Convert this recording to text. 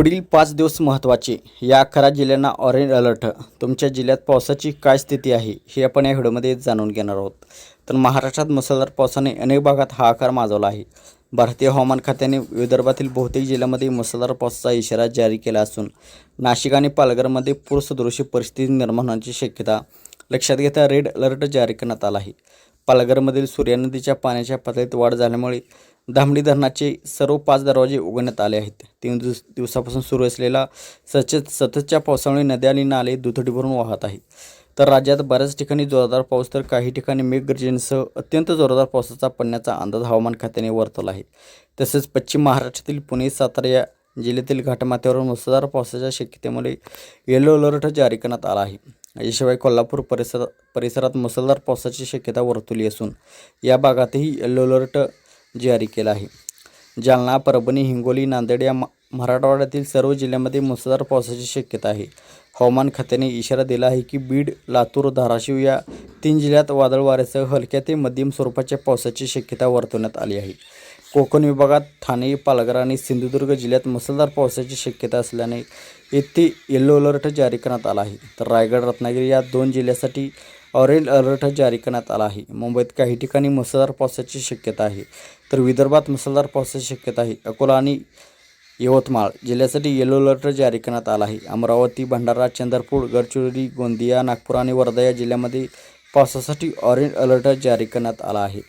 पुढील पाच दिवस महत्त्वाचे. या अकरा जिल्ह्यांना ऑरेंज अलर्ट. तुमच्या जिल्ह्यात पावसाची काय स्थिती आहे हे आपण या व्हिडिओमध्ये जाणून घेणार आहोत. तर महाराष्ट्रात मुसळधार पावसाने अनेक भागात हाहाकार माजवला आहे. भारतीय हवामान खात्याने विदर्भातील बहुतेक जिल्ह्यांमध्ये मुसळधार पावसाचा इशारा जारी केला असून नाशिक आणि पालघरमध्ये पूरसदृश्य परिस्थिती निर्माण होण्याची शक्यता लक्षात घेता रेड अलर्ट जारी करण्यात आला आहे. पालघरमधील सूर्या नदीच्या पाण्याच्या पातळीत वाढ झाल्यामुळे धामणी धरणाचे सर्व पाच दरवाजे उघडण्यात आले आहेत. तीन दिवस दिवसापासून सुरू असलेला सचेत सततच्या पावसामुळे नद्या आणि नाले दुथडी भरून वाहत आहे तर राज्यात बऱ्याच ठिकाणी जोरदार पाऊस तर काही ठिकाणी मेघगर्जनेसह अत्यंत जोरदार पावसाचा पडण्याचा अंदाज हवामान खात्याने वर्तवला आहे. तसेच पश्चिम महाराष्ट्रातील पुणे सातारा या जिल्ह्यातील घाटमाथ्यावर मुसळधार पावसाच्या शक्यतेमुळे येलो अलर्ट जारी करण्यात आला आहे. याशिवाय कोल्हापूर परिसर परिसरात मुसळधार पावसाची शक्यता वर्तवली असून या भागातही येलो अलर्ट जारी केला आहे. जालना परभणी हिंगोली नांदेड या म- मराठवाड्यातील सर्व जिल्ह्यांमध्ये मुसळधार पावसाची शक्यता आहे. हवामान खात्याने इशारा दिला आहे की बीड लातूर धाराशिव या तीन जिल्ह्यात वादळ वाऱ्यासह हलक्या ते मध्यम स्वरूपाच्या पावसाची शक्यता वर्तवण्यात आली आहे. कोकण विभागात ठाणे पालघर आणि सिंधुदुर्ग जिल्ह्यात मुसळधार पावसाची शक्यता असल्याने येथे येल्लो अलर्ट जारी करण्यात आला आहे. तर रायगड रत्नागिरी या दोन जिल्ह्यासाठी ऑरेंज अलर्ट जारी करण्यात आला आहे. मुंबईत काही ठिकाणी मुसळधार पावसाची शक्यता आहे. तर विदर्भात मुसळधार पावसाची शक्यता आहे. अकोला आणि यवतमाळ जिल्ह्यासाठी येलो अलर्ट जारी करण्यात आला आहे. अमरावती भंडारा चंद्रपूर गडचिरोली गोंदिया नागपूर आणि वर्धा या जिल्ह्यामध्ये पावसासाठी ऑरेंज अलर्ट जारी करण्यात आला आहे.